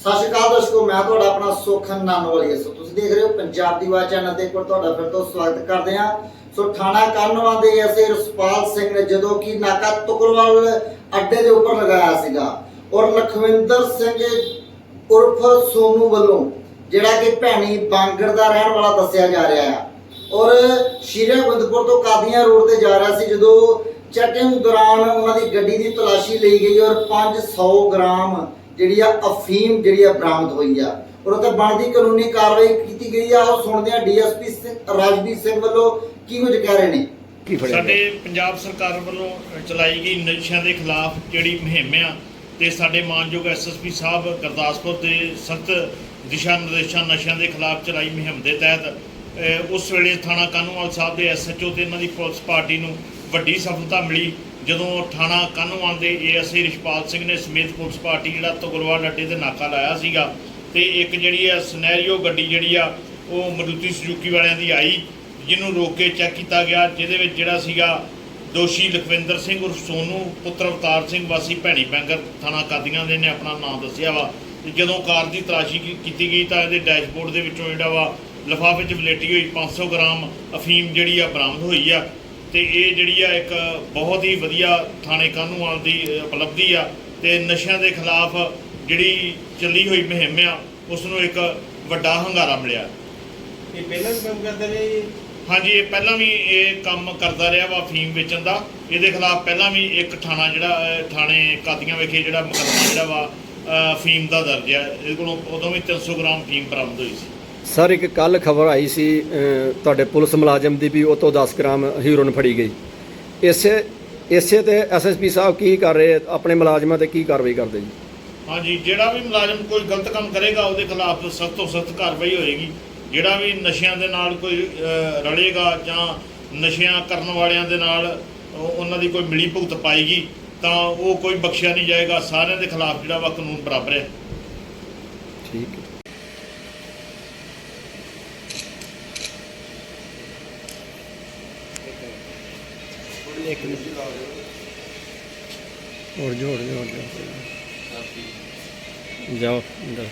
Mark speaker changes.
Speaker 1: ਸਤਿ ਸ਼੍ਰੀ ਅਕਾਲ ਦੋਸਤੋ, ਮੈਂ ਤੁਹਾਡਾ ਆਪਣਾ ਸੋਖਨ ਨਾਨੋਵਾਲੀ ਸੋ ਤੁਸੀਂ ਦੇਖ ਰਹੇ ਹੋ ਪੰਜਾਬ ਦੀ ਆਵਾਜ਼ ਚੈਨਲ ਤੇ ਇੱਕ ਤੁਹਾਡਾ ਫਿਰ ਤੋਂ ਸਵਾਗਤ ਕਰਦੇ ਹਾਂ। ਸੋ ਥਾਣਾ ਕਾਨੋਂ ਦੇ ਐਸੇ ਰਸਪਾਲ ਸਿੰਘ ਨੇ ਜਦੋਂ ਕਿ ਨਾਕਾ ਤੁਕਰਵਾਲ ਅੱਡੇ ਦੇ ਉੱਪਰ ਲਗਾਇਆ ਸੀਗਾ ਔਰ ਲਖਵਿੰਦਰ ਸਿੰਘ ਉਰਫ ਸੋਨੂ ਵੱਲੋਂ, ਜਿਹੜਾ ਕਿ ਭੈਣੀ ਬਾਂਗੜ ਦਾ ਰਹਿਣ ਵਾਲਾ ਦੱਸਿਆ ਜਾ ਰਿਹਾ ਹੈ, ਔਰ ਸ਼੍ਰੀ ਹਰਿਮੰਦਪੁਰ ਤੋਂ ਕਾਦੀਆਂ ਰੋਡ ਤੇ ਜਾ ਰਿਹਾ ਸੀ, ਜਦੋਂ ਚੈਕਿੰਗ ਦੌਰਾਨ ਉਹਨਾਂ ਦੀ ਗੱਡੀ ਦੀ ਤਲਾਸ਼ੀ ਲਈ ਗਈ ਔਰ 500 ਗ੍ਰਾਮ ਜਿਹੜੀ ਆ ਅਫੀਮ ਜਿਹੜੀ ਆ ਬਰਾਮਦ ਹੋਈ ਆ। ਔਰ ਉਹ ਤੇ ਬਣਦੀ ਕਾਨੂੰਨੀ ਕਾਰਵਾਈ ਕੀਤੀ ਗਈ ਆ ਉਹ ਸੁਣਦੇ ਆ ਡੀਐਸਪੀ ਰਾਜਵੀਰ ਸਿੰਘ ਵੱਲੋਂ ਕੀ ਕੁਝ ਕਹਿ ਰਹੇ ਨੇ?
Speaker 2: ਕੀ ਫੜਿਆ
Speaker 3: ਸਾਡੇ ਪੰਜਾਬ ਸਰਕਾਰ ਵੱਲੋਂ ਚਲਾਈ ਗਈ ਨਸ਼ਿਆਂ ਦੇ ਖਿਲਾਫ ਜਿਹੜੀ ਮੁਹਿੰਮ ਆ ਤੇ ਸਾਡੇ ਮਾਨਯੋਗ ਐਸਐਸਪੀ ਸਾਹਿਬ ਗੁਰਦਾਸਪੁਰ ਦੇ ਸਖਤ ਦਿਸ਼ਾ ਨਿਰਦੇਸ਼ਾਂ ਨਸ਼ਿਆਂ ਦੇ ਖਿਲਾਫ ਚਲਾਈ ਮੁਹਿੰਮ ਦੇ ਤਹਿਤ ਉਸ ਵੇਲੇ ਥਾਣਾ ਕਾਨੂੰਵਾਲ ਸਾਹਿਬ ਦੇ ਐਸਐਚਓ ਤੇ ਇਹਨਾਂ ਦੀ ਪੁਲਿਸ ਪਾਰਟੀ ਨੂੰ ਵੱਡੀ ਸਫਲਤਾ ਮਿਲੀ। ਜਦੋਂ ਥਾਣਾ ਕਾਨੂੰਵਾਲ ਦੇ ਏਐਸਆਈ ਰਿਸ਼ਪਾਲ ਸਿੰਘ ਨੇ ਸਮੇਤ ਪੁਲਿਸ ਪਾਰਟੀ ਜਿਹੜਾ ਤੁਗਲਵਾਲ ਅੱਡੇ ਤੇ ਨਾਕਾ ਲਾਇਆ ਸੀਗਾ ਤੇ ਇੱਕ ਜਿਹੜੀ ਆ ਸਨੈਰੀਓ ਗੱਡੀ ਜਿਹੜੀ ਆ, ਉਹ ਮਰੂਤੀ ਸੁਜ਼ੂਕੀ ਵਾਲਿਆਂ ਦੀ ਆਈ, ਜਿਹਨੂੰ ਰੋਕ ਕੇ ਚੈੱਕ ਕੀਤਾ ਗਿਆ, ਜਿਹਦੇ ਵਿੱਚ ਜਿਹੜਾ ਸੀਗਾ ਦੋਸ਼ੀ ਲਖਵਿੰਦਰ ਸਿੰਘ ਉਰਫ ਸੋਨੂ, ਪੁੱਤਰ ਅਵਤਾਰ ਸਿੰਘ, ਵਾਸੀ ਭੈਣੀ ਬੈਂਗਰ ਥਾਣਾ ਕਾਦੀਆਂ ਦੇ ਨੇ ਆਪਣਾ ਨਾਮ ਦੱਸਿਆ ਵਾ। ਤੇ ਜਦੋਂ ਕਾਰ ਦੀ ਤਲਾਸ਼ੀ ਕੀਤੀ ਗਈ ਤਾਂ ਇਹਦੇ ਡੈਸ਼ਬੋਰਡ ਦੇ ਵਿੱਚੋਂ ਜਿਹੜਾ ਵਾ ਲਿਫਾਫੇ 'ਚ ਵਲੇਟੀ ਹੋਈ 500 ਗ੍ਰਾਮ ਅਫੀਮ ਜਿਹੜੀ ਆ ਬਰਾਮਦ ਹੋਈ ਆ। ਤੇ ਇਹ ਜਿਹੜੀ ਆ ਇੱਕ ਬਹੁਤ ਹੀ ਵਧੀਆ ਥਾਣੇ ਕਾਨੂੰਵਾਲ ਦੀ ਉਪਲਬਧੀ ਆ ਤੇ ਨਸ਼ਿਆਂ ਦੇ ਖਿਲਾਫ ਜਿਹੜੀ ਚੱਲੀ ਹੋਈ ਮੁਹਿੰਮ ਆ ਉਸ ਨੂੰ ਇੱਕ ਵੱਡਾ ਹੰਗਾਰਾ ਮਿਲਿਆ।
Speaker 4: ਇਹ ਪਹਿਲਾਂ ਵੀ ਕੰਮ ਕਰਦੇ ਜੀ?
Speaker 3: ਹਾਂਜੀ ਇਹ ਪਹਿਲਾਂ ਵੀ ਇਹ ਕੰਮ ਕਰਦਾ ਰਿਹਾ ਵਾ ਫੀਮ ਵੇਚਣ ਦਾ। ਇਹਦੇ ਖਿਲਾਫ ਪਹਿਲਾਂ ਵੀ ਇੱਕ ਥਾਣਾ ਜਿਹੜਾ ਥਾਣੇ ਕਾਦੀਆਂ ਵਿਖੇ ਜਿਹੜਾ ਮੁਕੱਦਮਾ ਜਿਹੜਾ ਵਾ ਫੀਮ ਦਾ ਦਰਜ ਆ। ਇਹਦੇ ਕੋਲੋਂ ਉਦੋਂ ਵੀ 300 ਗ੍ਰਾਮ ਫੀਮ ਬਰਾਮਦ ਹੋਈ ਸੀ।
Speaker 2: ਸਰ ਇੱਕ ਕੱਲ ਖਬਰ ਆਈ ਸੀ ਤੁਹਾਡੇ ਪੁਲਿਸ ਮੁਲਾਜ਼ਮ ਦੀ ਵੀ ਉਹ ਤੋਂ 10 ਗ੍ਰਾਮ ਹੀਰੋਇਨ ਫੜੀ ਗਈ। ਇਸੇ ਇਸੇ ਤੇ ਐਸਐਸਪੀ ਸਾਹਿਬ ਕੀ ਕਰ ਰਹੇ ਆਪਣੇ ਮੁਲਾਜ਼ਮਾਂ ਤੇ ਕੀ ਕਾਰਵਾਈ ਕਰਦੇ ਜੀ?
Speaker 3: ਹਾਂਜੀ ਜਿਹੜਾ ਵੀ ਮੁਲਾਜ਼ਮ ਕੋਈ ਗਲਤ ਕੰਮ ਕਰੇਗਾ ਉਹਦੇ ਖਿਲਾਫ ਸਖਤ ਤੋਂ ਸਖਤ ਕਾਰਵਾਈ ਹੋਏਗੀ। ਜਿਹੜਾ ਵੀ ਨਸ਼ਿਆਂ ਦੇ ਨਾਲ ਕੋਈ ਰਲੇਗਾ ਜਾਂ ਨਸ਼ਿਆਂ ਕਰਨ ਵਾਲਿਆਂ ਦੇ ਨਾਲ ਉਹ- ਉਹਨਾਂ ਦੀ ਕੋਈ ਮਿਲੀ ਭੁਗਤ ਪਾਏਗੀ ਤਾਂ ਉਹ ਕੋਈ ਬਖਸ਼ਿਆ ਨਹੀਂ ਜਾਏਗਾ। ਸਾਰਿਆਂ ਦੇ ਖਿਲਾਫ ਜਿਹੜਾ ਵਾ ਕਾਨੂੰਨ ਬਰਾਬਰ ਹੈ।
Speaker 2: ਠੀਕ ਹੈ। ਇੱਕ ਮਿੰਟ ਹੋਰ ਜੋ ਹੋਰ ਜੋ। ਹੋਰ ਜੋ ਜਾਓ ਅੰਦਰ।